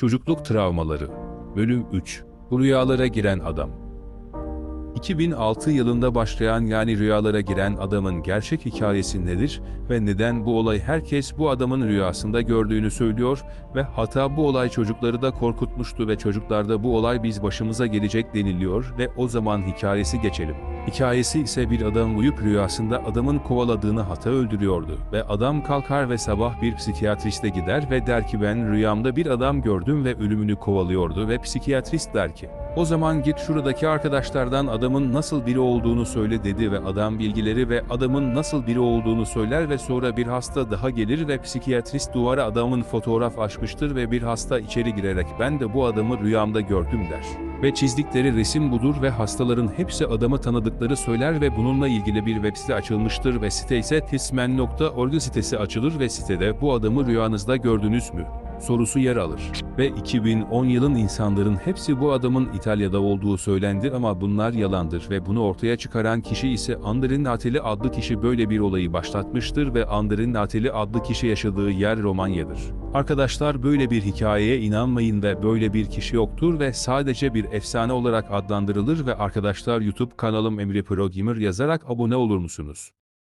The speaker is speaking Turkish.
Çocukluk travmaları. Bölüm 3. Bu rüyalara giren adam. 2006 yılında başlayan yani rüyalara giren adamın gerçek hikayesi nedir ve neden bu olay herkes bu adamın rüyasında gördüğünü söylüyor ve hatta bu olay çocukları da korkutmuştu ve çocuklarda bu olay biz başımıza gelecek deniliyor ve o zaman hikayesi geçelim. Hikayesi ise bir adam uyup rüyasında adamın kovaladığını hata öldürüyordu ve adam kalkar ve sabah bir psikiyatriste gider ve der ki ben rüyamda bir adam gördüm ve ölümünü kovalıyordu ve psikiyatrist der ki o zaman git şuradaki arkadaşlardan adamın nasıl biri olduğunu söyle dedi ve adam bilgileri ve adamın nasıl biri olduğunu söyler ve sonra bir hasta daha gelir ve psikiyatrist duvara adamın fotoğraf açmıştır ve bir hasta içeri girerek ben de bu adamı rüyamda gördüm der. Ve çizdikleri resim budur ve hastaların hepsi adamı tanıdıkları söyler ve bununla ilgili bir web site açılmıştır ve site ise tismen.org sitesi açılır ve sitede bu adamı rüyanızda gördünüz mü? Sorusu yer alır. Ve 2010 yılın insanların hepsi bu adamın İtalya'da olduğu söylendi ama bunlar yalandır ve bunu ortaya çıkaran kişi ise Andrin Nateli adlı kişi böyle bir olayı başlatmıştır ve Andrin Nateli adlı kişi yaşadığı yer Romanya'dır. Arkadaşlar böyle bir hikayeye inanmayın ve böyle bir kişi yoktur ve sadece bir efsane olarak adlandırılır ve arkadaşlar YouTube kanalım Emre Pro Gamer yazarak abone olur musunuz?